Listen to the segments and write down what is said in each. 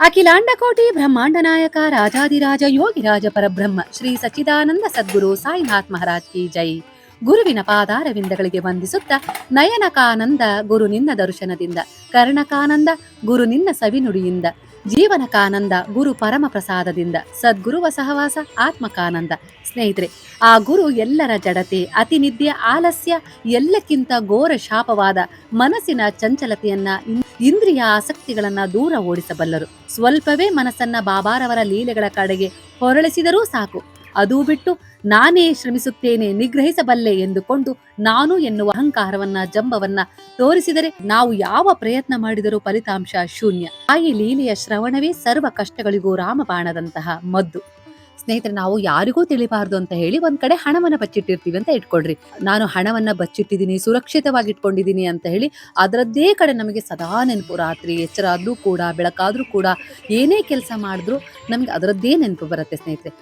ಅಖಿಲಾಂಡಕೋಟಿ ಬ್ರಹ್ಮಾಂಡ ನಾಯಕ ರಾಜಾದಿರಾಜ ಯೋಗಿರಾಜ ಪರಬ್ರಹ್ಮ ಶ್ರೀ ಸಚ್ಚಿದಾನಂದ ಸದ್ಗುರು ಸಾಯಿನಾಥ್ ಮಹಾರಾಜ್ ಕಿ ಜೈ. ಗುರುವಿನ ಪಾದಾರವಿಂದಗಳಿಗೆ ವಂದಿಸುತ್ತ ನಯನಕಾನಂದ ಗುರು ನಿನ್ನ ದರ್ಶನದಿಂದ, ಕರ್ಣಕಾನಂದ ಗುರು ನಿನ್ನ ಸವಿನುಡಿಯಿಂದ ಜೀವನಕಾನಂದ ಗುರು ಪರಮ ಪ್ರಸಾದದಿಂದ ಸದ್ಗುರುವ ಸಹವಾಸ ಆತ್ಮಕಾನಂದ. ಸ್ನೇಹಿತರೆ, ಆ ಗುರು ಎಲ್ಲರ ಜಡತೆ ಅತಿನಿದ್ಯ ಆಲಸ್ಯ, ಎಲ್ಲಕ್ಕಿಂತ ಘೋರ ಶಾಪವಾದ ಮನಸ್ಸಿನ ಚಂಚಲತೆಯನ್ನ ಇಂದ್ರಿಯ ಆಸಕ್ತಿಗಳನ್ನ ದೂರ ಓಡಿಸಬಲ್ಲರು. ಸ್ವಲ್ಪವೇ ಮನಸ್ಸನ್ನ ಬಾಬಾರವರ ಲೀಲೆಗಳ ಕಡೆಗೆ ಹೊರಳಿಸಿದರೂ ಸಾಕು. ಅದು ಬಿಟ್ಟು ನಾನೇ ಶ್ರಮಿಸುತ್ತೇನೆ, ನಿಗ್ರಹಿಸಬಲ್ಲೆ ಎಂದುಕೊಂಡು ನಾನು ಎನ್ನುವ ಅಹಂಕಾರವನ್ನ, ಜಂಬವನ್ನ ತೋರಿಸಿದರೆ ನಾವು ಯಾವ ಪ್ರಯತ್ನ ಮಾಡಿದರೂ ಫಲಿತಾಂಶ ಶೂನ್ಯ. ತಾಯಿ ಲೀಲೆಯ ಶ್ರವಣವೇ ಸರ್ವ ಕಷ್ಟಗಳಿಗೂ ರಾಮಬಾಣದಂತಹ ಮದ್ದು. ಸ್ನೇಹಿತರೆ, ನಾವು ಯಾರಿಗೂ ತಿಳಿಬಾರ್ದು ಅಂತ ಹೇಳಿ ಒಂದ್ ಕಡೆ ಹಣವನ್ನ ಬಚ್ಚಿಟ್ಟಿರ್ತೀವಿ ಅಂತ ಇಟ್ಕೊಳ್ರಿ. ನಾನು ಹಣವನ್ನ ಬಚ್ಚಿಟ್ಟಿದ್ದೀನಿ ಸುರಕ್ಷಿತವಾಗಿ ಇಟ್ಕೊಂಡಿದ್ದೀನಿ ಅಂತ ಹೇಳಿ ಅದರದ್ದೇ ಕಡೆ ನಮಗೆ ಸದಾ ನೆನಪು, ರಾತ್ರಿ ಎಚ್ಚರ ಆದ್ರೂ ಕೂಡ, ಬೆಳಕಾದ್ರೂ ಕೂಡ ಏನೇ ಕೆಲಸ ಮಾಡಿದ್ರು ನಮ್ಗೆ ಅದರದ್ದೇ ನೆನಪು ಬರುತ್ತೆ ಸ್ನೇಹಿತರೆ.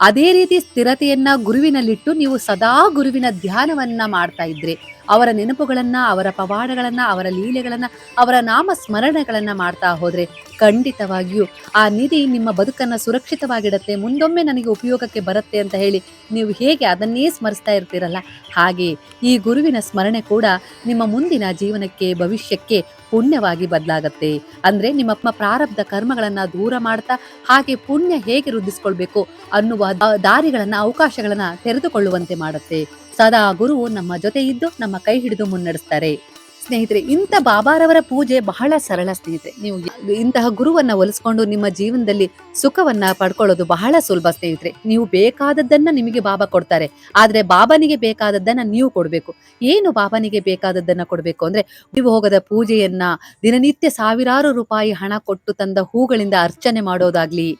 ಅದೇ ರೀತಿ ಸ್ಥಿರತೆಯನ್ನ ಗುರುವಿನಲ್ಲಿಟ್ಟು ನೀವು ಸದಾ ಗುರುವಿನ ಧ್ಯಾನವನ್ನ ಮಾಡ್ತಾ ಇದ್ರೆ ಅವರ ನೆನಪುಗಳನ್ನ, ಅವರ ಪವಾಡಗಳನ್ನ, ಅವರ ಲೀಲೆಗಳನ್ನ, ಅವರ ನಾಮ ಸ್ಮರಣೆಗಳನ್ನ ಮಾಡ್ತಾ ಹೋದ್ರೆ ಖಂಡಿತವಾಗಿಯೂ ಆ ನಿಧಿ ನಿಮ್ಮ ಬದುಕನ್ನ ಸುರಕ್ಷಿತವಾಗಿಡತ್ತೆ, ಮುಂದೊಮ್ಮೆ ನನಗೆ ಉಪಯೋಗಕ್ಕೆ ಬರುತ್ತೆ ಅಂತ ಹೇಳಿ ನೀವು ಹೇಗೆ ಅದನ್ನೇ ಸ್ಮರಿಸ್ತಾ ಇರ್ತೀರಲ್ಲ, ಹಾಗೆ ಈ ಗುರುವಿನ ಸ್ಮರಣೆ ಕೂಡ ನಿಮ್ಮ ಮುಂದಿನ ಜೀವನಕ್ಕೆ, ಭವಿಷ್ಯಕ್ಕೆ ಪುಣ್ಯವಾಗಿ ಬದಲಾಗತ್ತೆ. ಅಂದ್ರೆ ನಿಮ್ಮ ಪ್ರಾರಬ್ಧ ಕರ್ಮಗಳನ್ನ ದೂರ ಮಾಡ್ತಾ ಹಾಗೆ ಪುಣ್ಯ ಹೇಗೆ ವೃದ್ಧಿಸ್ಕೊಳ್ಬೇಕು ಅನ್ನುವ ದಾರಿಗಳನ್ನ, ಅವಕಾಶಗಳನ್ನ ತೆರೆದುಕೊಳ್ಳುವಂತೆ ಮಾಡುತ್ತೆ. ಸದಾ ಗುರುವು ನಮ್ಮ ಜೊತೆ ಇದ್ದು ನಮ್ಮ ಕೈ ಹಿಡಿದು ಮುನ್ನಡೆಸ್ತಾರೆ. ಸ್ನೇಹಿತರೆ, ಇಂಥ ಬಾಬಾರವರ ಪೂಜೆ ಬಹಳ ಸರಳ ಸ್ನೇಹಿತರೆ. ನೀವು ಇಂತಹ ಗುರುವನ್ನ ಒಲಿಸ್ಕೊಂಡು ನಿಮ್ಮ ಜೀವನದಲ್ಲಿ ಸುಖವನ್ನ ಪಡ್ಕೊಳ್ಳೋದು ಬಹಳ ಸುಲಭ ಸ್ನೇಹಿತರೆ. ನೀವು ಬೇಕಾದದ್ದನ್ನ ನಿಮಗೆ ಬಾಬಾ ಕೊಡ್ತಾರೆ. ಆದ್ರೆ ಬಾಬನಿಗೆ ಬೇಕಾದದ್ದನ್ನ ನೀವು ಕೊಡ್ಬೇಕು. ಏನು ಬಾಬನಿಗೆ ಬೇಕಾದದ್ದನ್ನ ಕೊಡ್ಬೇಕು ಅಂದ್ರೆ, ನೀವು ಹೋಗದ ಪೂಜೆಯನ್ನ ದಿನನಿತ್ಯ ಸಾವಿರಾರು ರೂಪಾಯಿ ಹಣ ಕೊಟ್ಟು ತಂದ ಹೂಗಳಿಂದ ಅರ್ಚನೆ ಮಾಡೋದಾಗ್ಲಿ,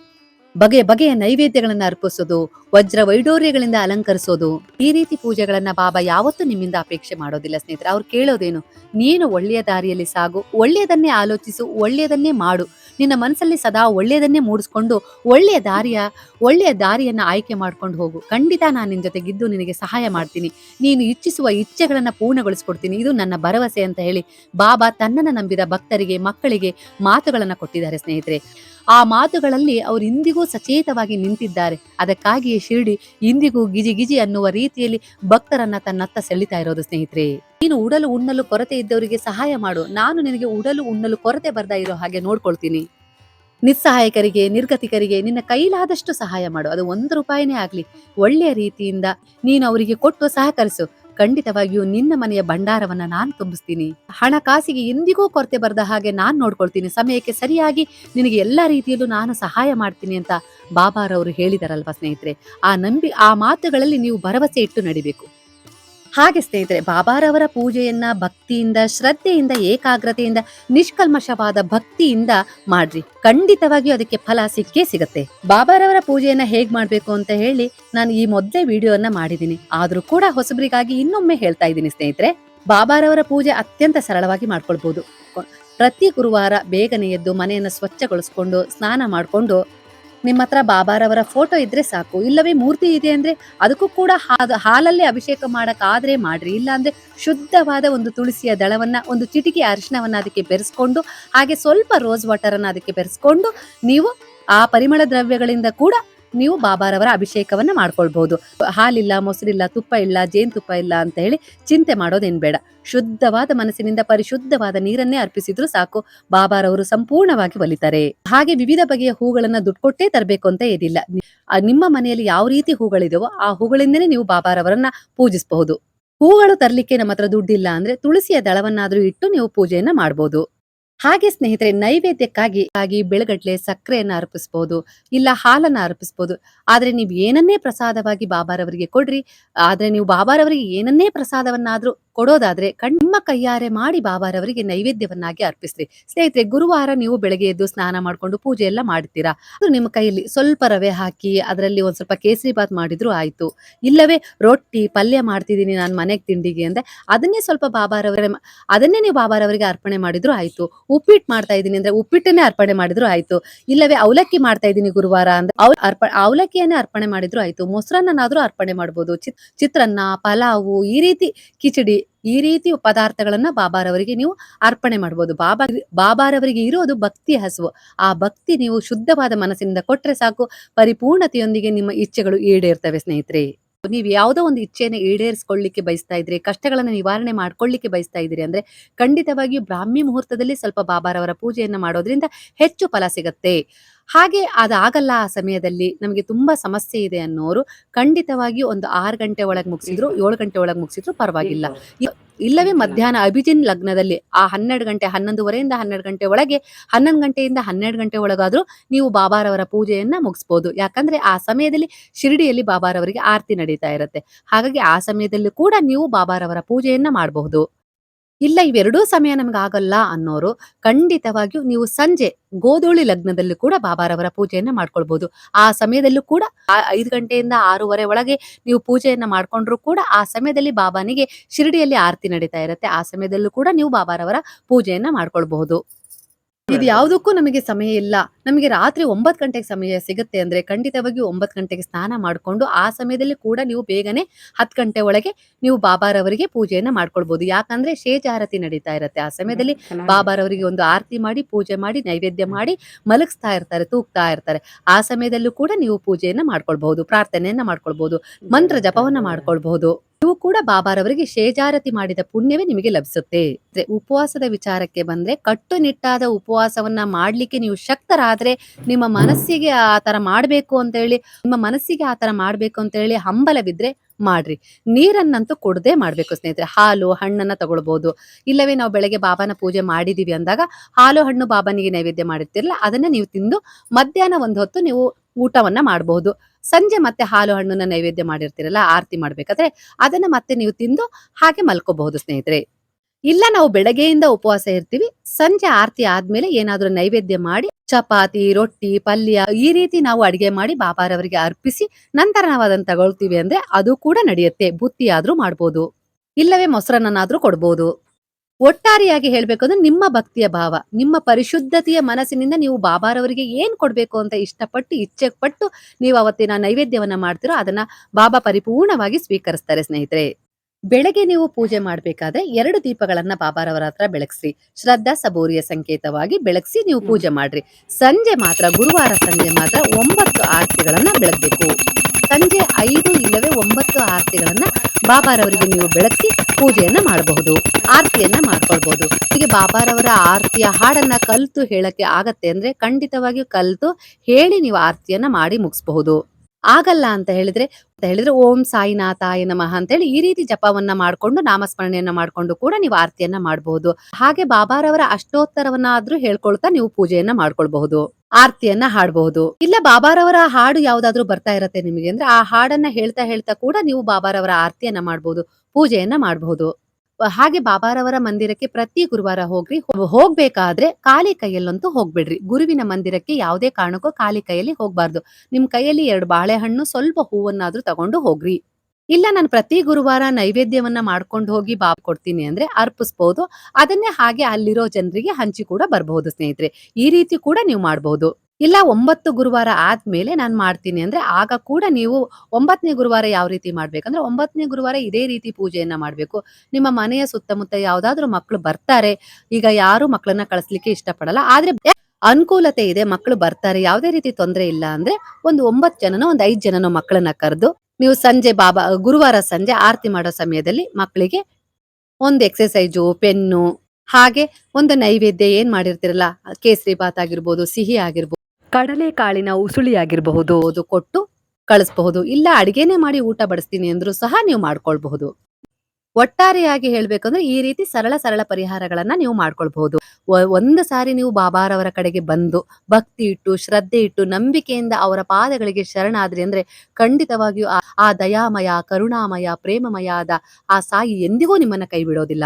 ಬಗೆ ಬಗೆಯ ನೈವೇದ್ಯಗಳನ್ನ ಅರ್ಪಿಸೋದು ವಜ್ರ ವೈಡೋರ್ಯಗಳಿಂದ ಅಲಂಕರಿಸೋದು. ಈ ರೀತಿ ಪೂಜೆಗಳನ್ನ ಬಾಬಾ ಯಾವತ್ತೂ ನಿಮ್ಮಿಂದ ಅಪೇಕ್ಷೆ ಮಾಡೋದಿಲ್ಲ ಸ್ನೇಹಿತರೆ. ಅವ್ರು ಕೇಳೋದೇನು? ನೀನು ಒಳ್ಳೆಯ ದಾರಿಯಲ್ಲಿ ಸಾಗು, ಒಳ್ಳೆಯದನ್ನೇ ಆಲೋಚಿಸು, ಒಳ್ಳೆಯದನ್ನೇ ಮಾಡು. ನಿನ್ನ ಮನಸ್ಸಲ್ಲಿ ಸದಾ ಒಳ್ಳೆಯದನ್ನೇ ಮೂಡಿಸ್ಕೊಂಡು ಒಳ್ಳೆಯ ದಾರಿಯ, ಒಳ್ಳೆಯ ದಾರಿಯನ್ನ ಆಯ್ಕೆ ಮಾಡ್ಕೊಂಡು ಹೋಗು. ಖಂಡಿತ ನಾನು ನಿನ್ನ ಜೊತೆಗಿದ್ದು ನಿನಗೆ ಸಹಾಯ ಮಾಡ್ತೀನಿ. ನೀನು ಇಚ್ಛಿಸುವ ಇಚ್ಛೆಗಳನ್ನ ಪೂರ್ಣಗೊಳಿಸ್ಕೊಡ್ತೀನಿ. ಇದು ನನ್ನ ಭರವಸೆ ಅಂತ ಹೇಳಿ ಬಾಬಾ ತನ್ನನ್ನು ನಂಬಿದ ಭಕ್ತರಿಗೆ, ಮಕ್ಕಳಿಗೆ ಮಾತುಗಳನ್ನ ಕೊಟ್ಟಿದ್ದಾರೆ ಸ್ನೇಹಿತರೆ. ಆ ಮಾತುಗಳಲ್ಲಿ ಅವರು ಇಂದಿಗೂ ಸಚೇತವಾಗಿ ನಿಂತಿದ್ದಾರೆ. ಅದಕ್ಕಾಗಿಯೇ ಶಿರ್ಡಿ ಇಂದಿಗೂ ಗಿಜಿ ಗಿಜಿ ಅನ್ನುವ ರೀತಿಯಲ್ಲಿ ಭಕ್ತರನ್ನ ತನ್ನತ್ತ ಸೆಳಿತಾ ಇರೋದು ಸ್ನೇಹಿತರೆ. ನೀನು ಉಡಲು ಉಣ್ಣಲು ಕೊರತೆ ಇದ್ದವರಿಗೆ ಸಹಾಯ ಮಾಡು. ನಾನು ನಿನಗೆ ಉಡಲು ಉಣ್ಣಲು ಕೊರತೆ ಬರ್ದಾ ಇರೋ ಹಾಗೆ ನೋಡ್ಕೊಳ್ತೀನಿ. ನಿಸ್ಸಹಾಯಕರಿಗೆ, ನಿರ್ಗತಿಕರಿಗೆ ನಿನ್ನ ಕೈಲಾದಷ್ಟು ಸಹಾಯ ಮಾಡು. ಅದು ಒಂದು ರೂಪಾಯಿನೇ ಆಗ್ಲಿ. ಒಳ್ಳೆಯ ರೀತಿಯಿಂದ ನೀನು ಅವರಿಗೆ ಕೊಟ್ಟು ಸಹಕರಿಸು. ಖಂಡಿತವಾಗಿಯೂ ನಿನ್ನ ಮನೆಯ ಭಂಡಾರವನ್ನ ನಾನು ತುಂಬಿಸ್ತೀನಿ. ಹಣಕಾಸಿಗೆ ಎಂದಿಗೂ ಕೊರತೆ ಬರದ ಹಾಗೆ ನಾನು ನೋಡ್ಕೊಳ್ತೀನಿ. ಸಮಯಕ್ಕೆ ಸರಿಯಾಗಿ ನಿನಗೆ ಎಲ್ಲಾ ರೀತಿಯಲ್ಲೂ ನಾನು ಸಹಾಯ ಮಾಡ್ತೀನಿ ಅಂತ ಬಾಬಾರವರು ಹೇಳಿದಾರಲ್ವಾ ಸ್ನೇಹಿತರೆ? ಆ ನಂಬಿ, ಆ ಮಾತುಗಳಲ್ಲಿ ನೀವು ಭರವಸೆ ಇಟ್ಟು ನಡಿಬೇಕು. ಹಾಗೆ ಸ್ನೇಹಿತರೆ, ಬಾಬಾರವರ ಪೂಜೆಯನ್ನ ಭಕ್ತಿಯಿಂದ, ಶ್ರದ್ಧೆಯಿಂದ, ಏಕಾಗ್ರತೆಯಿಂದ, ನಿಷ್ಕಲ್ಮಶವಾದ ಭಕ್ತಿಯಿಂದ ಮಾಡ್ರಿ. ಖಂಡಿತವಾಗಿಯೂ ಅದಕ್ಕೆ ಫಲ ಸಿಕ್ಕೇ ಸಿಗತ್ತೆ. ಬಾಬಾರವರ ಪೂಜೆಯನ್ನ ಹೇಗ್ ಮಾಡ್ಬೇಕು ಅಂತ ಹೇಳಿ ನಾನು ಈ ಮೊದಲೇ ವಿಡಿಯೋನ ಮಾಡಿದೀನಿ ಆದ್ರೂ ಕೂಡ ಹೊಸಬರಿಗಾಗಿ ಇನ್ನೊಮ್ಮೆ ಹೇಳ್ತಾ ಇದ್ದೀನಿ ಸ್ನೇಹಿತರೆ, ಬಾಬಾರವರ ಪೂಜೆ ಅತ್ಯಂತ ಸರಳವಾಗಿ ಮಾಡ್ಕೊಳ್ಬಹುದು ಪ್ರತಿ ಗುರುವಾರ ಬೇಗನೆ ಎದ್ದು ಮನೆಯನ್ನು ಸ್ವಚ್ಛಗೊಳಿಸ್ಕೊಂಡು, ಸ್ನಾನ ಮಾಡಿಕೊಂಡು ನಿಮ್ಮ ಹತ್ರ ಬಾಬಾರವರ ಫೋಟೋ ಇದ್ರೆ ಸಾಕು. ಇಲ್ಲವೇ ಮೂರ್ತಿ ಇದೆ ಅಂದ್ರೆ ಅದಕ್ಕೂ ಕೂಡ ಹಾಲಲ್ಲಿ ಅಭಿಷೇಕ ಮಾಡಕ್ಕಾದ್ರೆ ಮಾಡ್ರಿ. ಇಲ್ಲ ಅಂದ್ರೆ ಶುದ್ಧವಾದ ಒಂದು ತುಳಸಿಯ ದಳವನ್ನ, ಒಂದು ಚಿಟಿಕೆ ಅರಿಶಿನವನ್ನ ಅದಕ್ಕೆ ಬೆರೆಸ್ಕೊಂಡು, ಹಾಗೆ ಸ್ವಲ್ಪ ರೋಸ್ ವಾಟರ್ ಅನ್ನ ಅದಕ್ಕೆ ಬೆರೆಸ್ಕೊಂಡು ನೀವು ಆ ಪರಿಮಳ ದ್ರವ್ಯಗಳಿಂದ ಕೂಡ ನೀವು ಬಾಬಾರವರ ಅಭಿಷೇಕವನ್ನ ಮಾಡ್ಕೊಳ್ಬಹುದು. ಹಾಲಿಲ್ಲ, ಮೊಸರಿಲ್ಲ, ತುಪ್ಪ ಇಲ್ಲ ಜೇನುತುಪ್ಪ ಇಲ್ಲ ಅಂತ ಹೇಳಿ ಚಿಂತೆ ಮಾಡೋದೇನ್ ಬೇಡ. ಶುದ್ಧವಾದ ಮನಸ್ಸಿನಿಂದ ಪರಿಶುದ್ಧವಾದ ನೀರನ್ನೇ ಅರ್ಪಿಸಿದ್ರು ಸಾಕು. ಬಾಬಾರವರು ಸಂಪೂರ್ಣವಾಗಿ ಒಲಿತಾರೆ. ಹಾಗೆ ವಿವಿಧ ಬಗೆಯ ಹೂಗಳನ್ನ ದುಡ್ಡು ಕೊಟ್ಟೇ ತರಬೇಕು ಅಂತ ಏನಿಲ್ಲ. ನಿಮ್ಮ ಮನೆಯಲ್ಲಿ ಯಾವ ರೀತಿ ಹೂಗಳಿದೆವೋ ಆ ಹೂಗಳಿಂದನೇ ನೀವು ಬಾಬಾರವರನ್ನ ಪೂಜಿಸಬಹುದು. ಹೂಗಳು ತರಲಿಕ್ಕೆ ನಮ್ಮ ಹತ್ರ ದುಡ್ಡಿಲ್ಲ ಅಂದ್ರೆ ತುಳಸಿಯ ದಳವನ್ನಾದ್ರೂ ಇಟ್ಟು ನೀವು ಪೂಜೆಯನ್ನ ಮಾಡಬಹುದು ಹಾಗೆ ಸ್ನೇಹಿತರೆ, ನೈವೇದ್ಯಕ್ಕಾಗಿ ಆಗಿ ಬೆಳಗಡ್ಲೆ ಸಕ್ಕರೆಯನ್ನ ಅರ್ಪಿಸಬಹುದು ಇಲ್ಲ ಹಾಲನ್ನ ಅರ್ಪಿಸಬಹುದು ಆದ್ರೆ ನೀವು ಏನನ್ನೇ ಪ್ರಸಾದವಾಗಿ ಬಾಬಾರವರಿಗೆ ಕೊಡ್ರಿ, ಆದ್ರೆ ನೀವು ಬಾಬಾರವರಿಗೆ ಏನನ್ನೇ ಪ್ರಸಾದವನ್ನಾದ್ರೂ ಕೊಡೋದಾದ್ರೆ ಕಣ್ಣಿಮ್ಮ ಕೈಯಾರೆ ಮಾಡಿ ಬಾಬಾರವರಿಗೆ ನೈವೇದ್ಯವನ್ನಾಗಿ ಅರ್ಪಿಸ್ರಿ. ಸ್ನೇಹಿತರೆ, ಗುರುವಾರ ನೀವು ಬೆಳಗ್ಗೆ ಎದ್ದು ಸ್ನಾನ ಮಾಡ್ಕೊಂಡು ಪೂಜೆ ಎಲ್ಲ ಮಾಡ್ತೀರಾ? ಅದು ನಿಮ್ಮ ಕೈಯಲ್ಲಿ ಸ್ವಲ್ಪ ರವೆ ಹಾಕಿ, ಅದರಲ್ಲಿ ಒಂದ್ ಸ್ವಲ್ಪ ಕೇಸರಿ ಬಾತ್ ಮಾಡಿದ್ರು ಆಯ್ತು. ಇಲ್ಲವೇ, ರೊಟ್ಟಿ, ಪಲ್ಯ ಮಾಡ್ತಿದ್ದೀನಿ ನಾನು ಮನೆಗೆ ತಿಂಡಿಗೆ ಅಂದ್ರೆ ಅದನ್ನೇ ಸ್ವಲ್ಪ ಬಾಬಾರವರ ಅದನ್ನೇ ನೀವು ಬಾಬಾರವರಿಗೆ ಅರ್ಪಣೆ ಮಾಡಿದ್ರು ಆಯ್ತು. ಉಪ್ಪಿಟ್ಟು ಮಾಡ್ತಾ ಇದ್ದೀನಿ ಅಂದ್ರೆ ಉಪ್ಪಿಟ್ಟನ್ನೇ ಅರ್ಪಣೆ ಮಾಡಿದ್ರು ಆಯ್ತು. ಇಲ್ಲವೇ ಅವಲಕ್ಕಿ ಮಾಡ್ತಾ ಇದ್ದೀನಿ ಗುರುವಾರ ಅಂದ್ರೆ ಅವಲಕ್ಕಿಯನ್ನೇ ಅರ್ಪಣೆ ಮಾಡಿದ್ರು ಆಯ್ತು. ಮೊಸರನ್ನಾದ್ರೂ ಅರ್ಪಣೆ ಮಾಡ್ಬೋದು. ಚಿತ್, ಚಿತ್ರಾನ್ನ, ಪಲಾವು ಈ ರೀತಿ ಕಿಚಡಿ, ಈ ರೀತಿ ಪದಾರ್ಥಗಳನ್ನ ಬಾಬಾರವರಿಗೆ ನೀವು ಅರ್ಪಣೆ ಮಾಡ್ಬೋದು. ಬಾಬಾ, ಬಾಬಾರವರಿಗೆ ಇರೋದು ಭಕ್ತಿ ಹಸುವು ಆ ಭಕ್ತಿ ನೀವು ಶುದ್ಧವಾದ ಮನಸ್ಸಿನಿಂದ ಕೊಟ್ರೆ ಸಾಕು. ಪರಿಪೂರ್ಣತೆಯೊಂದಿಗೆ ನಿಮ್ಮ ಇಚ್ಛೆಗಳು ಈಡೇರ್ತವೆ ಸ್ನೇಹಿತರೆ. ನೀವು ಯಾವುದೋ ಒಂದು ಇಚ್ಛೆಯನ್ನು ಈಡೇರಿಸ್ಕೊಳ್ಳಿಕ್ಕೆ ಬಯಸ್ತಾ ಇದ್ರಿ, ಕಷ್ಟಗಳನ್ನು ನಿವಾರಣೆ ಮಾಡ್ಕೊಳ್ಳಿಕ್ಕೆ ಬಯಸ್ತಾ ಇದ್ದೀರಿ ಅಂದ್ರೆ ಖಂಡಿತವಾಗಿಯೂ ಬ್ರಾಹ್ಮಿ ಮುಹೂರ್ತದಲ್ಲಿ ಸ್ವಲ್ಪ ಬಾಬಾರವರ ಪೂಜೆಯನ್ನು ಮಾಡೋದ್ರಿಂದ ಹೆಚ್ಚು ಫಲ ಸಿಗತ್ತೆ. ಹಾಗೆ ಅದಾಗಲ್ಲ ಆ ಸಮಯದಲ್ಲಿ ನಮಗೆ ತುಂಬಾ ಸಮಸ್ಯೆ ಇದೆ ಅನ್ನೋರು ಖಂಡಿತವಾಗಿ ಒಂದು ಆರು ಗಂಟೆ ಒಳಗೆ ಮುಗಿಸಿದ್ರು ಏಳು ಗಂಟೆ ಒಳಗೆ ಮುಗಿಸಿದ್ರು ಪರವಾಗಿಲ್ಲ. ಇಲ್ಲವೇ ಮಧ್ಯಾಹ್ನ ಅಭಿಜಿನ್ ಲಗ್ನದಲ್ಲಿ ಆ ಹನ್ನೆರಡು ಗಂಟೆ ಹನ್ನೊಂದುವರೆಯಿಂದ ಹನ್ನೆರಡು ಗಂಟೆ ಒಳಗೆ ಹನ್ನೊಂದು ಗಂಟೆಯಿಂದ ಹನ್ನೆರಡು ಗಂಟೆ ಒಳಗಾದ್ರೂ ನೀವು ಬಾಬಾರವರ ಪೂಜೆಯನ್ನ ಮುಗಿಸ್ಬೋದು. ಯಾಕಂದ್ರೆ ಆ ಸಮಯದಲ್ಲಿ ಶಿರಡಿಯಲ್ಲಿ ಬಾಬಾರವರಿಗೆ ಆರತಿ ನಡೀತಾ ಇರುತ್ತೆ. ಹಾಗಾಗಿ ಆ ಸಮಯದಲ್ಲಿ ಕೂಡ ನೀವು ಬಾಬಾರವರ ಪೂಜೆಯನ್ನ ಮಾಡಬಹುದು. ಇಲ್ಲ, ಇವೆರಡೂ ಸಮಯ ನಮ್ಗೆ ಆಗಲ್ಲ ಅನ್ನೋರು ಖಂಡಿತವಾಗಿಯೂ ನೀವು ಸಂಜೆ ಗೋಧೂಳಿ ಲಗ್ನದಲ್ಲೂ ಕೂಡ ಬಾಬಾರವರ ಪೂಜೆಯನ್ನ ಮಾಡ್ಕೊಳ್ಬಹುದು ಆ ಸಮಯದಲ್ಲೂ ಕೂಡ ಐದು ಗಂಟೆಯಿಂದ ಆರೂವರೆ ಒಳಗೆ ನೀವು ಪೂಜೆಯನ್ನ ಮಾಡ್ಕೊಂಡ್ರು ಕೂಡ ಆ ಸಮಯದಲ್ಲಿ ಬಾಬಾನಿಗೆ ಶಿರಡಿಯಲ್ಲಿ ಆರತಿ ನಡೀತಾ ಇರುತ್ತೆ. ಆ ಸಮಯದಲ್ಲೂ ಕೂಡ ನೀವು ಬಾಬಾರವರ ಪೂಜೆಯನ್ನ ಮಾಡ್ಕೊಳ್ಬಹುದು. ಇದು ಯಾವುದಕ್ಕೂ ನಮಗೆ ಸಮಯ ಇಲ್ಲ. ನಮಗೆ ರಾತ್ರಿ ಒಂಬತ್ತು ಗಂಟೆಗೆ ಸಮಯ ಸಿಗುತ್ತೆ ಅಂದ್ರೆ ಖಂಡಿತವಾಗಿ ಒಂಬತ್ತು ಗಂಟೆಗೆ ಸ್ನಾನ ಮಾಡಿಕೊಂಡು ಆ ಸಮಯದಲ್ಲಿ ಕೂಡ ನೀವು ಬೇಗನೆ ಹತ್ತು ಗಂಟೆ ಒಳಗೆ ನೀವು ಬಾಬಾರವರಿಗೆ ಪೂಜೆಯನ್ನ ಮಾಡ್ಕೊಳ್ಬಹುದು ಯಾಕಂದ್ರೆ ಶೇಜ ಆರತಿ ನಡೀತಾ ಇರುತ್ತೆ. ಆ ಸಮಯದಲ್ಲಿ ಬಾಬಾರವರಿಗೆ ಒಂದು ಆರತಿ ಮಾಡಿ ಪೂಜೆ ಮಾಡಿ ನೈವೇದ್ಯ ಮಾಡಿ ಮಲಗಿಸ್ತಾ ಇರ್ತಾರೆ ತೂಗ್ತಾ ಇರ್ತಾರೆ. ಆ ಸಮಯದಲ್ಲೂ ಕೂಡ ನೀವು ಪೂಜೆಯನ್ನ ಮಾಡ್ಕೊಳ್ಬಹುದು ಪ್ರಾರ್ಥನೆಯನ್ನ ಮಾಡ್ಕೊಳ್ಬಹುದು ಮಂತ್ರ ಜಪವನ್ನ ಮಾಡ್ಕೊಳ್ಬಹುದು. ನೀವು ಕೂಡ ಬಾಬಾರವರಿಗೆ ಶೇಜಾರತಿ ಮಾಡಿದ ಪುಣ್ಯವೇ ನಿಮಗೆ ಲಭಿಸುತ್ತೆ. ಉಪವಾಸದ ವಿಚಾರಕ್ಕೆ ಬಂದ್ರೆ ಕಟ್ಟುನಿಟ್ಟಾದ ಉಪವಾಸವನ್ನ ಮಾಡ್ಲಿಕ್ಕೆ ನೀವು ಶಕ್ತರಾದ್ರೆ ನಿಮ್ಮ ಮನಸ್ಸಿಗೆ ಆ ತರ ಮಾಡ್ಬೇಕು ಅಂತ ಹೇಳಿ, ನಿಮ್ಮ ಮನಸ್ಸಿಗೆ ಆ ತರ ಮಾಡ್ಬೇಕು ಅಂತ ಹೇಳಿ ಹಂಬಲವಿದ್ರೆ ಮಾಡ್ರಿ. ನೀರನ್ನಂತೂ ಕೊಡದೇ ಮಾಡ್ಬೇಕು ಸ್ನೇಹಿತರೆ. ಹಾಲು, ಹಣ್ಣನ್ನ ತಗೊಳ್ಬಹುದು ಇಲ್ಲವೇ ನಾವು ಬೆಳಗ್ಗೆ ಬಾಬಾನ ಪೂಜೆ ಮಾಡಿದೀವಿ ಅಂದಾಗ ಹಾಲು, ಹಣ್ಣು ಬಾಬನಿಗೆ ನೈವೇದ್ಯ ಮಾಡಿರ್ತಿರಲ್ಲ, ಅದನ್ನ ನೀವು ತಿಂದು ಮಧ್ಯಾಹ್ನ ಒಂದು ಹೊತ್ತು ನೀವು ಊಟವನ್ನ ಮಾಡಬಹುದು. ಸಂಜೆ ಮತ್ತೆ ಹಾಲು, ಹಣ್ಣನ್ನ ನೈವೇದ್ಯ ಮಾಡಿರ್ತೀರಲ್ಲ, ಆರತಿ ಮಾಡ್ಬೇಕಾದ್ರೆ ಅದನ್ನ ಮತ್ತೆ ನೀವು ತಿಂದು ಹಾಗೆ ಮಲ್ಕೋಬಹುದು ಸ್ನೇಹಿತರೆ. ಇಲ್ಲ, ನಾವು ಬೆಳಗ್ಗೆಯಿಂದ ಉಪವಾಸ ಇರ್ತೀವಿ. ಸಂಜೆ ಆರತಿ ಆದ್ಮೇಲೆ ಏನಾದ್ರೂ ನೈವೇದ್ಯ ಮಾಡಿ, ಚಪಾತಿ, ರೊಟ್ಟಿ, ಪಲ್ಯ ಈ ರೀತಿ ನಾವು ಅಡಿಗೆ ಮಾಡಿ ಬಾಬಾರವರಿಗೆ ಅರ್ಪಿಸಿ ನಂತರ ನಾವು ಅದನ್ನ ತಗೊಳ್ತೀವಿ ಅಂದ್ರೆ ಅದು ಕೂಡ ನಡೆಯುತ್ತೆ. ಬುತ್ತಿ ಆದ್ರೂ ಮಾಡ್ಬೋದು. ಇಲ್ಲವೇ ಮೊಸರನ್ನಾದ್ರೂ ಕೊಡ್ಬೋದು. ಒಟ್ಟಾರೆಯಾಗಿ ಹೇಳ್ಬೇಕಂದ್ರೆ ನಿಮ್ಮ ಭಕ್ತಿಯ ಭಾವ, ನಿಮ್ಮ ಪರಿಶುದ್ಧತೆಯ ಮನಸ್ಸಿನಿಂದ ನೀವು ಬಾಬಾರವರಿಗೆ ಏನ್ ಕೊಡ್ಬೇಕು ಅಂತ ಇಷ್ಟಪಟ್ಟು ಇಚ್ಛೆ ಪಟ್ಟು ನೀವು ಅವತ್ತಿನ ನೈವೇದ್ಯವನ್ನ ಮಾಡ್ತಿರೋ ಅದನ್ನ ಬಾಬಾ ಪರಿಪೂರ್ಣವಾಗಿ ಸ್ವೀಕರಿಸ್ತಾರೆ ಸ್ನೇಹಿತರೆ. ಬೆಳಗ್ಗೆ ನೀವು ಪೂಜೆ ಮಾಡಬೇಕಾದ್ರೆ ಎರಡು ದೀಪಗಳನ್ನ ಬಾಬಾರವರ ಹತ್ರ ಬೆಳಗ್ಸಿ ಶ್ರದ್ಧಾ ಸಬೋರಿಯ ಸಂಕೇತವಾಗಿ ಬೆಳಗ್ಸಿ ನೀವು ಪೂಜೆ ಮಾಡ್ರಿ. ಸಂಜೆ ಮಾತ್ರ ಗುರುವಾರ ಸಂಜೆ ಮಾತ್ರ ಒಂಬತ್ತು ಆರತಿಗಳನ್ನ ಬೆಳಗ್ಬೇಕು. ಸಂಜೆ ಐದು ಇಲ್ಲವೇ ಒಂಬತ್ತು ಆರತಿಗಳನ್ನ ಬಾಬಾರವರಿಗೆ ನೀವು ಬೆಳಗ್ಸಿ ಪೂಜೆಯನ್ನ ಮಾಡಬಹುದು ಆರತಿಯನ್ನ ಮಾಡ್ಕೊಳ್ಬಹುದು. ಹೀಗೆ ಬಾಬಾರವರ ಆರತಿಯ ಹಾಡನ್ನ ಕಲ್ತು ಹೇಳಕ್ಕೆ ಆಗತ್ತೆ ಅಂದ್ರೆ ಖಂಡಿತವಾಗಿಯೂ ಕಲ್ತು ಹೇಳಿ ನೀವು ಆರತಿಯನ್ನ ಮಾಡಿ ಮುಗಿಸಬಹುದು. ಆಗಲ್ಲ ಅಂತ ಹೇಳಿದ್ರೆ ಅಂತ ಹೇಳಿದ್ರೆ ಓಂ ಸಾಯಿನಾಥಾಯ ನಮಃ ಅಂತ ಹೇಳಿ ಈ ರೀತಿ ಜಪವನ್ನ ಮಾಡ್ಕೊಂಡು ನಾಮಸ್ಮರಣೆಯನ್ನ ಮಾಡ್ಕೊಂಡು ಕೂಡ ನೀವು ಆರತಿಯನ್ನ ಮಾಡಬಹುದು ಹಾಗೆ ಬಾಬಾರವರ ಅಷ್ಟೋತ್ತರವನ್ನಾದ್ರೂ ಹೇಳ್ಕೊಳ್ತಾ ನೀವು ಪೂಜೆಯನ್ನ ಮಾಡ್ಕೊಳ್ಬಹುದು, ಆರತಿಯನ್ನ ಹಾಡಬಹುದು. ಇಲ್ಲ ಬಾಬಾರವರ ಹಾಡು ಯಾವ್ದಾದ್ರು ಬರ್ತಾ ಇರತ್ತೆ ನಿಮಗೆ ಅಂದ್ರೆ ಆ ಹಾಡನ್ನ ಹೇಳ್ತಾ ಹೇಳ್ತಾ ಕೂಡ ನೀವು ಬಾಬಾರವರ ಆರತಿಯನ್ನ ಮಾಡಬಹುದು ಪೂಜೆಯನ್ನ ಮಾಡಬಹುದು ಹಾಗೆ ಬಾಬಾರವರ ಮಂದಿರಕ್ಕೆ ಪ್ರತಿ ಗುರುವಾರ ಹೋಗ್ರಿ. ಹೋಗ್ಬೇಕಾದ್ರೆ ಖಾಲಿ ಕೈಯಲ್ಲಂತೂ ಹೋಗ್ಬೇಡ್ರಿ. ಗುರುವಿನ ಮಂದಿರಕ್ಕೆ ಯಾವುದೇ ಕಾರಣಕ್ಕೂ ಖಾಲಿ ಕೈಯಲ್ಲಿ ಹೋಗ್ಬಾರ್ದು. ನಿಮ್ ಕೈಯಲ್ಲಿ ಎರಡು ಬಾಳೆಹಣ್ಣು, ಸ್ವಲ್ಪ ಹೂವನ್ನಾದ್ರೂ ತಗೊಂಡು ಹೋಗ್ರಿ. ಇಲ್ಲ ನಾನು ಪ್ರತಿ ಗುರುವಾರ ನೈವೇದ್ಯವನ್ನ ಮಾಡ್ಕೊಂಡು ಹೋಗಿ ಬಾಬ್ ಕೊಡ್ತೀನಿ ಅಂದ್ರೆ ಅರ್ಪಿಸ್ಬಹುದು ಅದನ್ನೇ ಹಾಗೆ ಅಲ್ಲಿರೋ ಜನರಿಗೆ ಹಂಚಿ ಕೂಡ ಬರಬಹುದು ಸ್ನೇಹಿತರೆ. ಈ ರೀತಿ ಕೂಡ ನೀವು ಮಾಡಬಹುದು ಇಲ್ಲ, ಒಂಬತ್ತು ಗುರುವಾರ ಆದ್ಮೇಲೆ ನಾನು ಮಾಡ್ತೀನಿ. ಅಂದ್ರೆ ಆಗ ಕೂಡ ನೀವು ಒಂಬತ್ತನೇ ಗುರುವಾರ ಯಾವ ರೀತಿ ಮಾಡ್ಬೇಕಂದ್ರೆ ಒಂಬತ್ತನೇ ಗುರುವಾರ ಇದೇ ರೀತಿ ಪೂಜೆಯನ್ನ ಮಾಡ್ಬೇಕು. ನಿಮ್ಮ ಮನೆಯ ಸುತ್ತಮುತ್ತ ಯಾವ್ದಾದ್ರು ಮಕ್ಕಳು ಬರ್ತಾರೆ. ಈಗ ಯಾರು ಮಕ್ಕಳನ್ನ ಕಳಿಸ್ಲಿಕ್ಕೆ ಇಷ್ಟಪಡಲ್ಲ. ಆದ್ರೆ ಅನುಕೂಲತೆ ಇದೆ ಮಕ್ಕಳು ಬರ್ತಾರೆ. ಯಾವುದೇ ರೀತಿ ತೊಂದರೆ ಇಲ್ಲ ಅಂದ್ರೆ ಒಂದು ಒಂಬತ್ತು ಜನನೋ, ಒಂದು ಐದು ಜನನೋ ಮಕ್ಕಳನ್ನ ಕರೆದು ನೀವು ಸಂಜೆ ಬಾಬಾ, ಗುರುವಾರ ಸಂಜೆ ಆರತಿ ಮಾಡೋ ಸಮಯದಲ್ಲಿ ಮಕ್ಕಳಿಗೆ ಒಂದು ಎಕ್ಸಸೈಜು ಪೆನ್ನು ಹಾಗೆ ಒಂದು ನೈವೇದ್ಯ ಏನ್ ಮಾಡಿರ್ತಿರಲ್ಲ ಕೇಸರಿ ಬಾತ್ ಆಗಿರ್ಬೋದು, ಸಿಹಿ ಆಗಿರ್ಬೋದು. ಕಡಲೆ ಕಾಳಿನ ಉಸುಳಿ ಆಗಿರಬಹುದು ಅದು ಕೊಟ್ಟು ಕಳಿಸಬಹುದು. ಇಲ್ಲ, ಅಡಿಗೆನೆ ಮಾಡಿ ಊಟ ಬಡಿಸ್ತೀನಿ ಅಂದ್ರೂ ಸಹ ನೀವು ಮಾಡ್ಕೊಳ್ಬಹುದು. ಒಟ್ಟಾರೆಯಾಗಿ ಹೇಳ್ಬೇಕಂದ್ರೆ ಈ ರೀತಿ ಸರಳ ಸರಳ ಪರಿಹಾರಗಳನ್ನ ನೀವು ಮಾಡ್ಕೊಳ್ಬಹುದು. ಒಂದು ಸಾರಿ ನೀವು ಬಾಬಾರವರ ಕಡೆಗೆ ಬಂದು ಭಕ್ತಿ ಇಟ್ಟು, ಶ್ರದ್ಧೆ ಇಟ್ಟು, ನಂಬಿಕೆಯಿಂದ ಅವರ ಪಾದಗಳಿಗೆ ಶರಣಾದ್ರಿ ಅಂದ್ರೆ ಖಂಡಿತವಾಗಿಯೂ ಆ- ಆ ದಯಾಮಯ, ಕರುಣಾಮಯ ಪ್ರೇಮಮಯ ಆದ ಆ ಸಾಯಿ ಎಂದಿಗೂ ನಿಮ್ಮನ್ನ ಕೈ ಬಿಡೋದಿಲ್ಲ.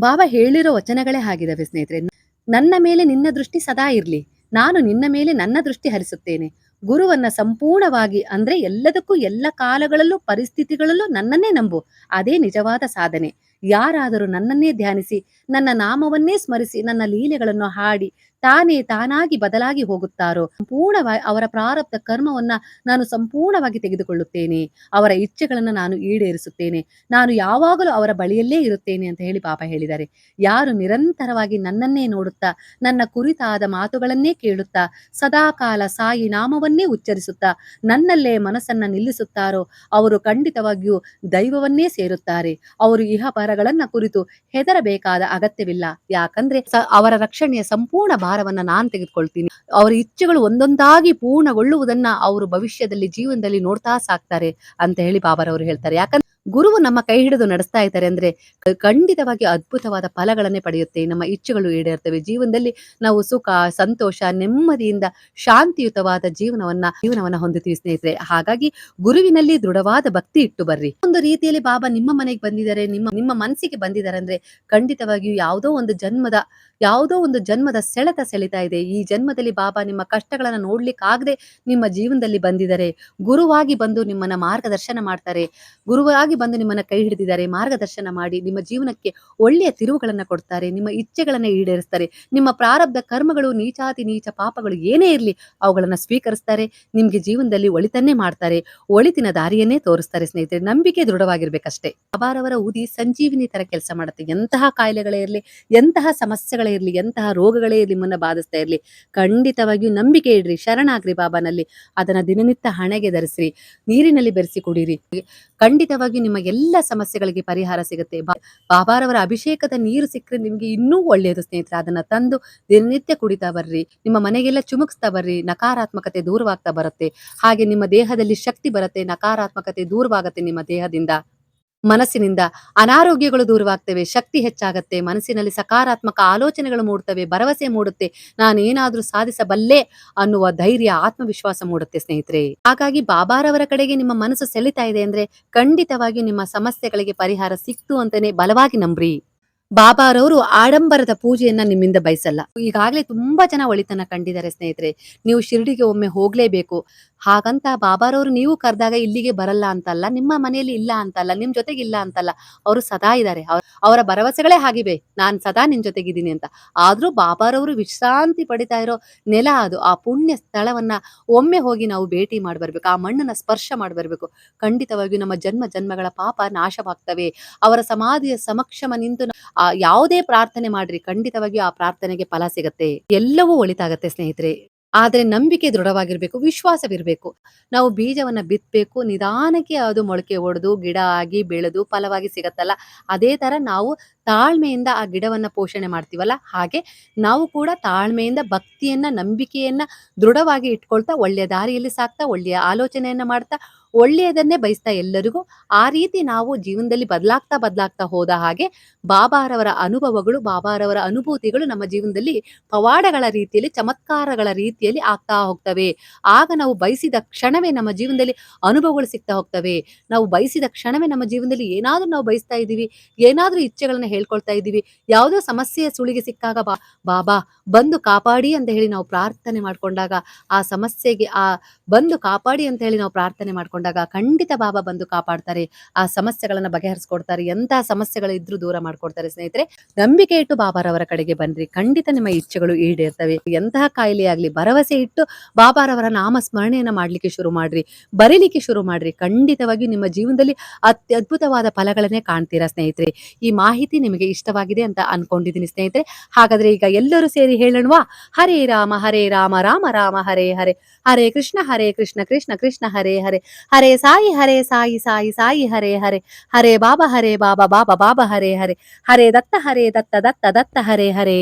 ಬಾಬಾ ಹೇಳಿರೋ ವಚನಗಳೇ ಆಗಿದ್ದಾವೆ ಸ್ನೇಹಿತರೆ. ನನ್ನ ಮೇಲೆ ನಿನ್ನ ದೃಷ್ಟಿ ಸದಾ ಇರ್ಲಿ. ನಾನು ನಿನ್ನ ಮೇಲೆ ನನ್ನ ದೃಷ್ಟಿ ಹರಿಸುತ್ತೇನೆ. ಗುರುವನ್ನ ಸಂಪೂರ್ಣವಾಗಿ ಅಂದ್ರೆ ಎಲ್ಲದಕ್ಕೂ ಎಲ್ಲ ಕಾಲಗಳಲ್ಲೂ ಪರಿಸ್ಥಿತಿಗಳಲ್ಲೂ ನನ್ನನ್ನೇ ನಂಬು. ಅದೇ ನಿಜವಾದ ಸಾಧನೆ. ಯಾರಾದರೂ ನನ್ನನ್ನೇ ಧ್ಯಾನಿಸಿ, ನನ್ನ ನಾಮವನ್ನೇ ಸ್ಮರಿಸಿ, ನನ್ನ ಲೀಲೆಗಳನ್ನು ಹಾಡಿ ತಾನೇ ತಾನಾಗಿ ಬದಲಾಗಿ ಹೋಗುತ್ತಾರೋ ಸಂಪೂರ್ಣವಾಗಿ ಅವರ ಪ್ರಾರಬ್ಧ ಕರ್ಮವನ್ನ ನಾನು ಸಂಪೂರ್ಣವಾಗಿ ತೆಗೆದುಕೊಳ್ಳುತ್ತೇನೆ. ಅವರ ಇಚ್ಛೆಗಳನ್ನು ನಾನು ಈಡೇರಿಸುತ್ತೇನೆ. ನಾನು ಯಾವಾಗಲೂ ಅವರ ಬಳಿಯಲ್ಲೇ ಇರುತ್ತೇನೆ ಅಂತ ಹೇಳಿ ಪಾಪ ಹೇಳಿದ್ದಾರೆ. ಯಾರು ನಿರಂತರವಾಗಿ ನನ್ನನ್ನೇ ನೋಡುತ್ತಾ, ನನ್ನ ಕುರಿತಾದ ಮಾತುಗಳನ್ನೇ ಕೇಳುತ್ತಾ, ಸದಾಕಾಲ ಸಾಯಿ ನಾಮವನ್ನೇ ಉಚ್ಚರಿಸುತ್ತಾ, ನನ್ನಲ್ಲೇ ಮನಸ್ಸನ್ನ ನಿಲ್ಲಿಸುತ್ತಾರೋ, ಅವರು ಖಂಡಿತವಾಗಿಯೂ ದೈವವನ್ನೇ ಸೇರುತ್ತಾರೆ. ಅವರು ಇಹಪರಗಳನ್ನ ಕುರಿತು ಹೆದರಬೇಕಾದ ಅಗತ್ಯವಿಲ್ಲ. ಯಾಕಂದ್ರೆ ಅವರ ರಕ್ಷಣೆಯ ಸಂಪೂರ್ಣ ಭಾರವನ್ನ ನಾನು ತೆಗೆದುಕೊಳ್ತೀನಿ. ಅವರ ಇಚ್ಛೆಗಳು ಒಂದೊಂದಾಗಿ ಪೂರ್ಣಗೊಳ್ಳುವುದನ್ನ ಅವರು ಭವಿಷ್ಯದಲ್ಲಿ ಜೀವನದಲ್ಲಿ ನೋಡ್ತಾ ಸಾಕ್ತಾರೆ ಅಂತ ಹೇಳಿ ಬಾಬಾರವರು ಹೇಳ್ತಾರೆ. ಯಾಕಂದ್ರೆ ಗುರುವು ನಮ್ಮ ಕೈ ಹಿಡಿದು ನಡೆಸ್ತಾ ಇದ್ದಾರೆ ಅಂದ್ರೆ ಖಂಡಿತವಾಗಿ ಅದ್ಭುತವಾದ ಫಲಗಳನ್ನೇ ಪಡೆಯುತ್ತೆ. ನಮ್ಮ ಇಚ್ಛೆಗಳು ಈಡೇರ್ತವೆ. ಜೀವನದಲ್ಲಿ ನಾವು ಸುಖ, ಸಂತೋಷ, ನೆಮ್ಮದಿಯಿಂದ ಶಾಂತಿಯುತವಾದ ಜೀವನವನ್ನ ಜೀವನವನ್ನ ಹೊಂದುತ್ತೀವಿ ಸ್ನೇಹಿತರೆ. ಹಾಗಾಗಿ ಗುರುವಿನಲ್ಲಿ ದೃಢವಾದ ಭಕ್ತಿ ಇಟ್ಟು ಬರ್ರಿ. ಒಂದು ರೀತಿಯಲ್ಲಿ ಬಾಬಾ ನಿಮ್ಮ ಮನೆಗೆ ಬಂದಿದ್ದಾರೆ, ನಿಮ್ಮ ನಿಮ್ಮ ಮನಸ್ಸಿಗೆ ಬಂದಿದ್ದಾರೆ ಅಂದ್ರೆ ಖಂಡಿತವಾಗಿಯೂ ಯಾವುದೋ ಒಂದು ಜನ್ಮದ, ಯಾವುದೋ ಒಂದು ಜನ್ಮದ ಸೆಳೆತ ಸೆಳಿತಾ ಇದೆ. ಈ ಜನ್ಮದಲ್ಲಿ ಬಾಬಾ ನಿಮ್ಮ ಕಷ್ಟಗಳನ್ನ ನೋಡ್ಲಿಕ್ಕಾಗದೆ ನಿಮ್ಮ ಜೀವನದಲ್ಲಿ ಬಂದಿದ್ದಾರೆ. ಗುರುವಾಗಿ ಬಂದು ನಿಮ್ಮನ್ನ ಮಾರ್ಗದರ್ಶನ ಮಾಡ್ತಾರೆ. ಗುರುವಾಗಿ ಬಂದು ನಿಮ್ಮನ್ನ ಕೈ ಹಿಡಿದಿದ್ದಾರೆ, ಮಾರ್ಗದರ್ಶನ ಮಾಡಿ, ನಿಮ್ಮ ಜೀವನಕ್ಕೆ ಒಳ್ಳೆಯ ತಿರುವುಗಳನ್ನ ಕೊಡ್ತಾರೆ, ನಿಮ್ಮ ಇಚ್ಛೆಗಳನ್ನ ಈಡೇರಿಸ್ತಾರೆ, ನಿಮ್ಮ ಪ್ರಾರಬ್ಧ ಕರ್ಮಗಳು ನೀಚಾತಿ ನೀಚ ಪಾಪಗಳು ಏನೇ ಇರಲಿ ಅವುಗಳನ್ನ ಸ್ವೀಕರಿಸ್ತಾರೆ, ನಿಮ್ಗೆ ಜೀವನದಲ್ಲಿ ಒಳಿತನ್ನೇ ಮಾಡ್ತಾರೆ, ಒಳಿತಿನ ದಾರಿಯನ್ನೇ ತೋರಿಸ್ತಾರೆ ಸ್ನೇಹಿತರೆ, ನಂಬಿಕೆ ದೃಢವಾಗಿರ್ಬೇಕಷ್ಟೇ. ಅಬಾರವರ ಊದಿ ಸಂಜೀವಿನಿ ತರ ಕೆಲಸ ಮಾಡುತ್ತೆ, ಎಂತಹ ಕಾಯಿಲೆಗಳೇ ಇರಲಿ, ಎಂತಹ ಸಮಸ್ಯೆಗಳೇ ಇರಲಿ, ಎಂತಹ ರೋಗಗಳೇ ನಿಮ್ಮನ್ನ ಬಾಧಿಸ್ತಾ ಇರಲಿ, ಖಂಡಿತವಾಗಿಯೂ ನಂಬಿಕೆ ಇಡ್ರಿ, ಶರಣಾಗ್ರಿ ಬಾಬಾನಲ್ಲಿ, ಅದನ್ನ ದಿನನಿತ್ಯ ಹಣೆಗೆ ಧರಿಸ್ರಿ, ನೀರಿನಲ್ಲಿ ಬೆರೆಸಿ ಕುಡೀರಿ, ಖಂಡಿತವಾಗಿಯೂ ನಿಮ್ಮ ಎಲ್ಲ ಸಮಸ್ಯೆಗಳಿಗೆ ಪರಿಹಾರ ಸಿಗುತ್ತೆ. ಬಾಬಾರವರ ಅಭಿಷೇಕದ ನೀರು ಸಿಕ್ಕರೆ ನಿಮಗೆ ಇನ್ನೂ ಒಳ್ಳೆಯದು ಸ್ನೇಹಿತರೆ. ಅದನ್ನ ತಂದು ದಿನನಿತ್ಯ ಕುಡಿತಾ ಬರ್ರಿ. ನಿಮ್ಮ ಮನೆಗೆಲ್ಲ ಚುಮುಕ್ಸ್ತಾ ಬರ್ರಿ. ನಕಾರಾತ್ಮಕತೆ ದೂರವಾಗ್ತಾ ಬರುತ್ತೆ. ಹಾಗೆ ನಿಮ್ಮ ದೇಹದಲ್ಲಿ ಶಕ್ತಿ ಬರುತ್ತೆ. ನಕಾರಾತ್ಮಕತೆ ದೂರವಾಗುತ್ತೆ ನಿಮ್ಮ ದೇಹದಿಂದ. ಮನಸ್ಸಿನಿಂದ ಅನಾರೋಗ್ಯಗಳು ದೂರವಾಗ್ತವೆ, ಶಕ್ತಿ ಹೆಚ್ಚಾಗತ್ತೆ, ಮನಸ್ಸಿನಲ್ಲಿ ಸಕಾರಾತ್ಮಕ ಆಲೋಚನೆಗಳು ಮೂಡುತ್ತವೆ ಭರವಸೆ ಮೂಡುತ್ತೆ, ನಾನೇನಾದ್ರೂ ಸಾಧಿಸಬಲ್ಲೆ ಅನ್ನುವ ಧೈರ್ಯ, ಆತ್ಮವಿಶ್ವಾಸ ಮೂಡುತ್ತೆ ಸ್ನೇಹಿತರೆ. ಹಾಗಾಗಿ ಬಾಬಾರವರ ಕಡೆಗೆ ನಿಮ್ಮ ಮನಸ್ಸು ಸೆಳಿತಾ ಇದೆ ಅಂದ್ರೆ ಖಂಡಿತವಾಗಿ ನಿಮ್ಮ ಸಮಸ್ಯೆಗಳಿಗೆ ಪರಿಹಾರ ಸಿಕ್ತು ಅಂತಾನೆ ಬಲವಾಗಿ ನಂಬ್ರಿ. ಬಾಬಾರವರು ಆಡಂಬರದ ಪೂಜೆಯನ್ನ ನಿಮ್ಮಿಂದ ಬಯಸಲ್ಲ. ಈಗಾಗಲೇ ತುಂಬಾ ಜನ ಒಳಿತನ ಕಂಡಿದ್ದಾರೆ ಸ್ನೇಹಿತರೆ. ನೀವು ಶಿರ್ಡಿಗೆ ಒಮ್ಮೆ ಹೋಗ್ಲೇಬೇಕು. ಹಾಗಂತ ಬಾಬಾರವರು ನೀವು ಕರೆದಾಗ ಇಲ್ಲಿಗೆ ಬರಲ್ಲ ಅಂತಲ್ಲ, ನಿಮ್ಮ ಮನೆಯಲ್ಲಿ ಇಲ್ಲ ಅಂತಲ್ಲ, ನಿಮ್ ಜೊತೆಗೆ ಇಲ್ಲ ಅಂತಲ್ಲ, ಅವರು ಸದಾ ಇದ್ದಾರೆ. ಅವರ ಭರವಸೆಗಳೇ ಹಾಗಿವೆ. ನಾನ್ ಸದಾ ನಿನ್ ಜೊತೆಗಿದ್ದೀನಿ ಅಂತ. ಆದ್ರೂ ಬಾಬಾರವರು ವಿಶ್ರಾಂತಿ ಪಡಿತಾ ಇರೋ ನೆಲ ಅದು. ಆ ಪುಣ್ಯ ಸ್ಥಳವನ್ನ ಒಮ್ಮೆ ಹೋಗಿ ನಾವು ಭೇಟಿ ಮಾಡಿ ಬರ್ಬೇಕು ಆ ಮಣ್ಣನ್ನ ಸ್ಪರ್ಶ ಮಾಡಿ ಬರ್ಬೇಕು ಖಂಡಿತವಾಗಿಯೂ ನಮ್ಮ ಜನ್ಮ ಜನ್ಮಗಳ ಪಾಪ ನಾಶವಾಗ್ತವೆ. ಅವರ ಸಮಾಧಿಯ ಸಮಕ್ಷಮ ನಿಂತು ಆ ಯಾವುದೇ ಪ್ರಾರ್ಥನೆ ಮಾಡ್ರಿ, ಖಂಡಿತವಾಗಿಯೂ ಆ ಪ್ರಾರ್ಥನೆಗೆ ಫಲ ಸಿಗತ್ತೆ. ಎಲ್ಲವೂ ಒಳಿತಾಗತ್ತೆ ಸ್ನೇಹಿತರೆ. ಆದ್ರೆ ನಂಬಿಕೆ ದೃಢವಾಗಿರ್ಬೇಕು, ವಿಶ್ವಾಸವಿರ್ಬೇಕು. ನಾವು ಬೀಜವನ್ನ ಬಿತ್ತಬೇಕು ನಿಧಾನಕ್ಕೆ ಅದು ಮೊಳಕೆ ಒಡೆದು, ಗಿಡ ಆಗಿ ಬೆಳೆದು ಫಲವಾಗಿ ಸಿಗತ್ತಲ್ಲ? ಅದೇ ತರ ನಾವು ತಾಳ್ಮೆಯಿಂದ ಆ ಗಿಡವನ್ನ ಪೋಷಣೆ ಮಾಡ್ತೀವಲ್ಲ? ಹಾಗೆ ನಾವು ಕೂಡ ತಾಳ್ಮೆಯಿಂದ ಭಕ್ತಿಯನ್ನ, ನಂಬಿಕೆಯನ್ನ ದೃಢವಾಗಿ ಇಟ್ಕೊಳ್ತಾ, ಒಳ್ಳೆಯ ದಾರಿಯಲ್ಲಿ ಸಾಕ್ತಾ, ಒಳ್ಳೆಯ ಆಲೋಚನೆಯನ್ನ ಮಾಡ್ತಾ ಒಳ್ಳೆಯದನ್ನೇ ಬಯಸ್ತಾ ಎಲ್ಲರಿಗೂ, ಆ ರೀತಿ ನಾವು ಜೀವನದಲ್ಲಿ ಬದಲಾಗ್ತಾ ಬದಲಾಗ್ತಾ ಹೋದ ಹಾಗೆ ಬಾಬಾರವರ ಅನುಭವಗಳು, ಬಾಬಾರವರ ಅನುಭೂತಿಗಳು ನಮ್ಮ ಜೀವನದಲ್ಲಿ ಪವಾಡಗಳ ರೀತಿಯಲ್ಲಿ, ಚಮತ್ಕಾರಗಳ ರೀತಿಯಲ್ಲಿ ಆಗ್ತಾ ಹೋಗ್ತವೆ. ಆಗ ನಾವು ಬಯಸಿದ ಕ್ಷಣವೇ ನಮ್ಮ ಜೀವನದಲ್ಲಿ ಅನುಭವಗಳು ಸಿಗ್ತಾ ಹೋಗ್ತವೆ. ನಾವು ಬಯಸಿದ ಕ್ಷಣವೇ ನಮ್ಮ ಜೀವನದಲ್ಲಿ ಏನಾದ್ರೂ ನಾವು ಬಯಸ್ತಾ ಇದ್ದೀವಿ, ಏನಾದ್ರೂ ಇಚ್ಛೆಗಳನ್ನ ಹೇಳ್ಕೊಳ್ತಾ ಇದ್ದೀವಿ, ಯಾವುದೋ ಸಮಸ್ಯೆಯ ಸುಳಿಗೆ ಸಿಕ್ಕಾಗ ಬಾ, ಬಾಬಾ, ಬಂದು ಕಾಪಾಡಿ ಅಂತ ಹೇಳಿ ನಾವು ಪ್ರಾರ್ಥನೆ ಮಾಡ್ಕೊಂಡಾಗ, ಆ ಸಮಸ್ಯೆಗೆ ಆ ಬಂದು ಕಾಪಾಡಿ ಅಂತ ಹೇಳಿ ನಾವು ಪ್ರಾರ್ಥನೆ ಮಾಡ್ಕೊಂಡಾಗ ಖಂಡಿತ ಬಾಬಾ ಬಂದು ಕಾಪಾಡ್ತಾರೆ, ಆ ಸಮಸ್ಯೆಗಳನ್ನ ಬಗೆಹರಿಸ್ಕೊಡ್ತಾರೆ ಎಂತಹ ಸಮಸ್ಯೆಗಳು ಇದ್ರೂ ದೂರ ಮಾಡ್ಕೊಡ್ತಾರೆ ಸ್ನೇಹಿತರೆ. ನಂಬಿಕೆ ಇಟ್ಟು ಬಾಬಾರವರ ಕಡೆಗೆ ಬನ್ರಿ. ಖಂಡಿತ ನಿಮ್ಮ ಇಚ್ಛೆಗಳು ಈಡೇರ್ತವೆ. ಎಂತಹ ಕಾಯಿಲೆ ಆಗಲಿ, ಭರವಸೆ ಇಟ್ಟು ಬಾಬಾರವರ ನಾಮ ಸ್ಮರಣೆಯನ್ನ ಮಾಡ್ಲಿಕ್ಕೆ ಶುರು ಮಾಡ್ರಿ. ಬರೀಲಿಕ್ಕೆ ಶುರು ಮಾಡ್ರಿ. ಖಂಡಿತವಾಗಿ ನಿಮ್ಮ ಜೀವನದಲ್ಲಿ ಅತ್ಯದ್ಭುತವಾದ ಫಲಗಳನ್ನೇ ಕಾಣ್ತೀರಾ ಸ್ನೇಹಿತರೆ. ಈ ಮಾಹಿತಿ ನಿಮಗೆ ಇಷ್ಟವಾಗಿದೆ ಅಂತ ಅನ್ಕೊಂಡಿದ್ದೀನಿ ಸ್ನೇಹಿತರೆ. ಹಾಗಾದ್ರೆ ಈಗ ಎಲ್ಲರೂ ಸೇರಿ ಹೇಳೋಣವಾ? ಹರೇ ರಾಮ ಹರೇ ರಾಮ ರಾಮ ರಾಮ, ಹರೇ ಹರೇ. ಹರೇ ಕೃಷ್ಣ ಹರೇ ಕೃಷ್ಣ ಕೃಷ್ಣ ಕೃಷ್ಣ, ಹರೇ ಹರೇ. ಹರೇ ಸಾಯಿ ಹರೇ ಸಾಯಿ ಸಾಯಿ ಸಾಯಿ ಹರೇ ಹರೇ ಹರೇ ಬಾಬಾ ಹರೇ ಬಾಬಾ ಬಾಬಾ ಬಾಬಾ ಹರೇ ಹರೇ ಹರೇ ದತ್ತ ಹರೇ ದತ್ತ ದತ್ತ ದತ್ತ ಹರೇ ಹರೇ